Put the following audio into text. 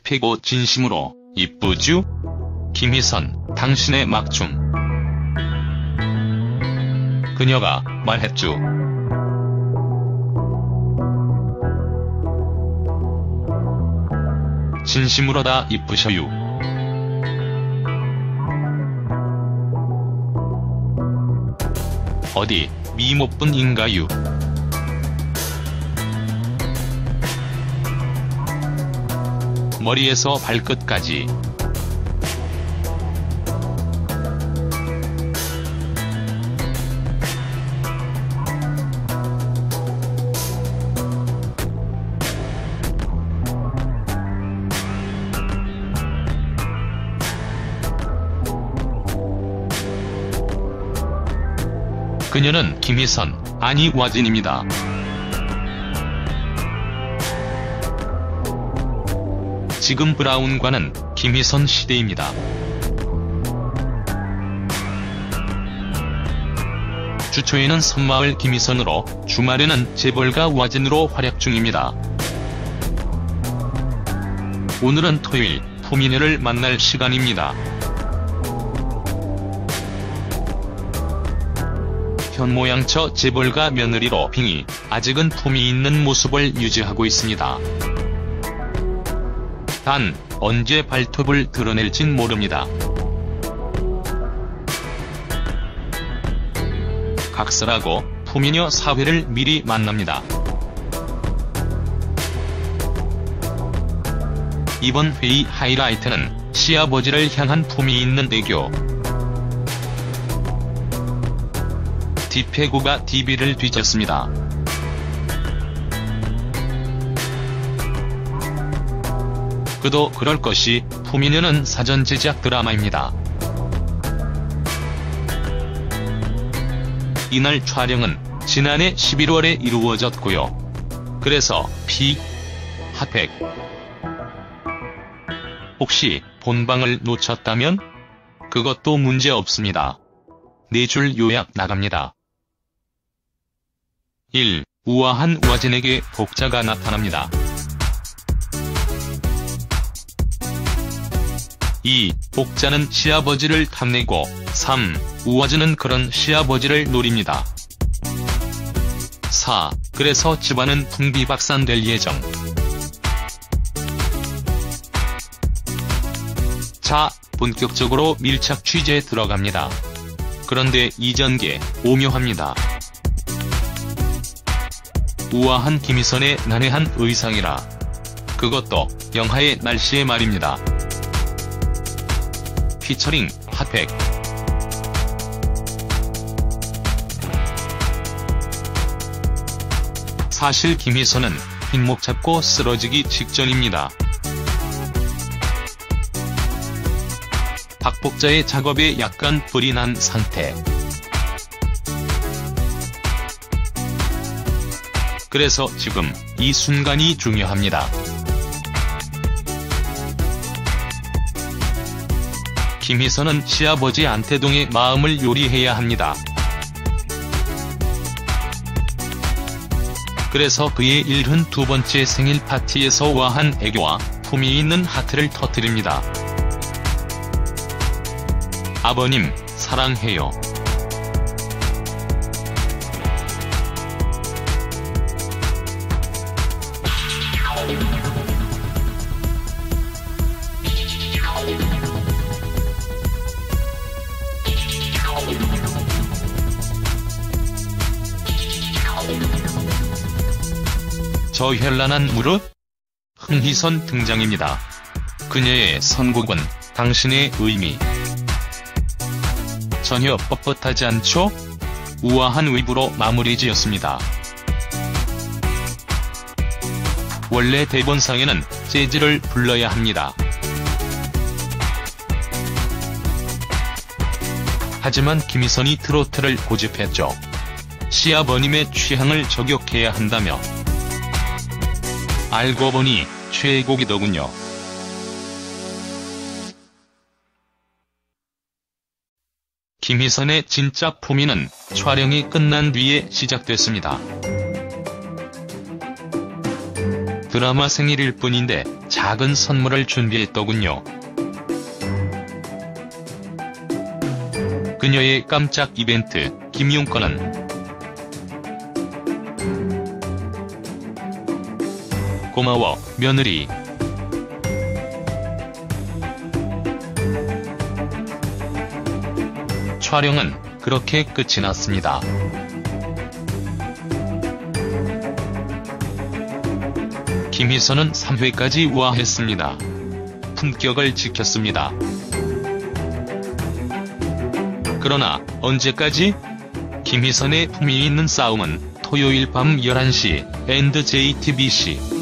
딥해고 진심으로 이쁘쥬? 김희선, 당신의 막중. 그녀가 말했죠. 진심으로 다 이쁘셔요. 어디 미모뿐인가요? 머리에서 발끝까지 그녀는 김희선, 아니 와진입니다. 지금 브라운과는 김희선 시대입니다. 주초에는 섬마을 김희선으로 주말에는 재벌가 와진으로 활약 중입니다. 오늘은 토요일 포미녀를 만날 시간입니다. 현모양처 재벌가 며느리로 빙이 아직은 품이 있는 모습을 유지하고 있습니다. 단 언제 발톱을 드러낼진 모릅니다. 각설하고 품이녀 사회를 미리 만납니다. 이번 회의 하이라이트는 시아버지를 향한 품이 있는 애교. 디페고가 DB를 뒤졌습니다. 그도 그럴 것이 품이녀는 사전 제작 드라마입니다. 이날 촬영은 지난해 11월에 이루어졌고요. 그래서 피, 핫팩. 혹시 본방을 놓쳤다면? 그것도 문제 없습니다. 네 줄 요약 나갑니다. 1. 우아한 와진에게 복자가 나타납니다. 2. 복자는 시아버지를 탐내고 3. 우아진은 그런 시아버지를 노립니다. 4. 그래서 집안은 풍비박산될 예정. 자, 본격적으로 밀착 취재에 들어갑니다. 그런데 이전개, 오묘합니다. 우아한 김희선의 난해한 의상이라. 그것도 영하의 날씨에 말입니다. 피처링 핫팩 사실 김희선은 흰목 잡고 쓰러지기 직전입니다. 박복자의 작업에 약간 불이 난 상태. 그래서 지금 이 순간이 중요합니다. 김희선은 시아버지 안태동의 마음을 요리해야 합니다. 그래서 그의 72번째 생일 파티에서 와한 애교와 품이 있는 하트를 터뜨립니다. 아버님, 사랑해요. 저 현란한 무릎? 흥희선 등장입니다. 그녀의 선곡은 당신의 의미. 전혀 뻣뻣하지 않죠? 우아한 웨이브로 마무리 지었습니다. 원래 대본상에는 재즈를 불러야 합니다. 하지만 김희선이 트로트를 고집했죠. 시아버님의 취향을 저격해야 한다며. 알고 보니 최애곡이더군요. 김희선의 진짜 품위는 촬영이 끝난 뒤에 시작됐습니다. 드라마 생일일 뿐인데 작은 선물을 준비했더군요. 그녀의 깜짝 이벤트, 김용건은 고마워, 며느리. 촬영은 그렇게 끝이 났습니다. 김희선은 3회까지 우아했습니다. 품격을 지켰습니다. 그러나 언제까지? 김희선의 품위 있는 싸움은 토요일 밤 11시 앤드 JTBC